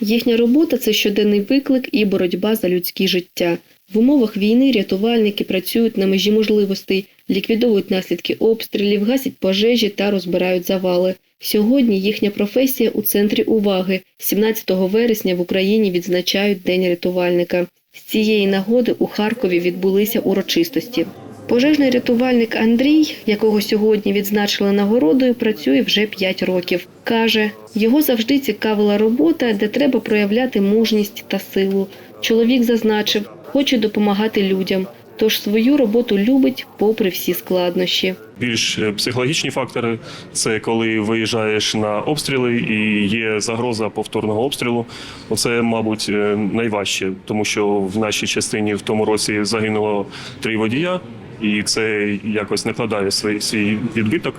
Їхня робота це щоденний виклик і боротьба за людське життя. В умовах війни рятувальники працюють на межі можливостей, ліквідовують наслідки обстрілів, гасять пожежі та розбирають завали. Сьогодні їхня професія у центрі уваги. 17 вересня в Україні відзначають День рятувальника. З цієї нагоди у Харкові відбулися урочистості. Пожежний рятувальник Андрій, якого сьогодні відзначили нагородою, працює вже 5 років. Каже, його завжди цікавила робота, де треба проявляти мужність та силу. Чоловік зазначив, хоче допомагати людям, тож свою роботу любить попри всі складнощі. Більш е, психологічні фактори це коли виїжджаєш на обстріли і є загроза повторного обстрілу. Оце, мабуть, е, найважче, тому що в нашій частині в тому році загинуло три водія, і це якось накладає свій, свій відбиток.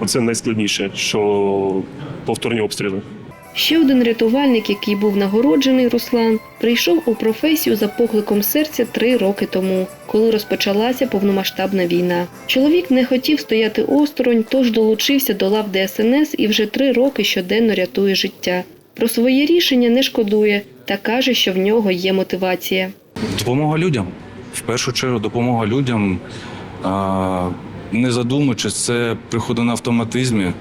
Оце найскладніше, що повторні обстріли. Ще один рятувальник, який був нагороджений Руслан, прийшов у професію за покликом серця три роки тому, коли розпочалася повномасштабна війна. Чоловік не хотів стояти осторонь, тож долучився до лав ДСНС і вже три роки щоденно рятує життя. Про своє рішення не шкодує та каже, що в нього є мотивація. Допомога людям. В першу чергу допомога людям. А, не задумуючись, це приходить на автоматизмі.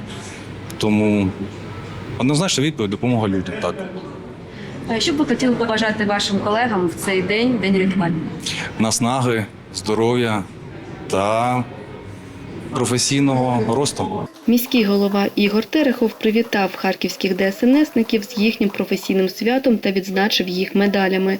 Тому однозначно відповідь допомога людям. Так. А Що б ви хотіли побажати вашим колегам в цей день, день рятувальника? Наснаги, здоров'я та професійного росту. Міський голова Ігор Терехов привітав харківських ДСНСників з їхнім професійним святом та відзначив їх медалями.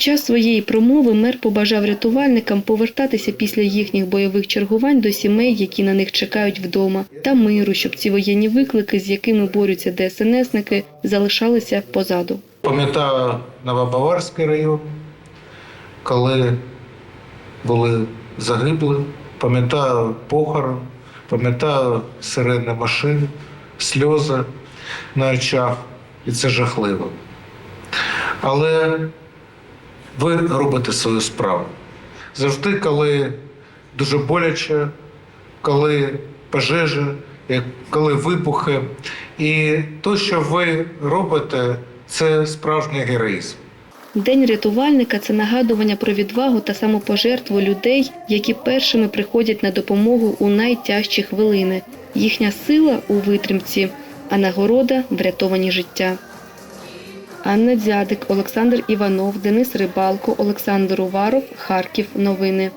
Під час своєї промови мер побажав рятувальникам повертатися після їхніх бойових чергувань до сімей, які на них чекають вдома, та миру, щоб ці воєнні виклики, з якими борються ДСНСники, залишалися позаду. Пам'ятаю Новобаварський район, коли були загиблі. Пам'ятаю похорон, пам'ятаю сирени машин, сльози на очах, і це жахливо. Але ви робите свою справу. Завжди, коли дуже боляче, коли пожежі, коли вибухи. І те, що ви робите, це справжній героїзм. День рятувальника це нагадування про відвагу та самопожертву людей, які першими приходять на допомогу у найтяжчі хвилини. Їхня сила у витримці, а нагорода врятовані життя. Анна Дзядик, Олександр Іванов, Денис Рибалко, Олександр Уваров, Харків. Новини.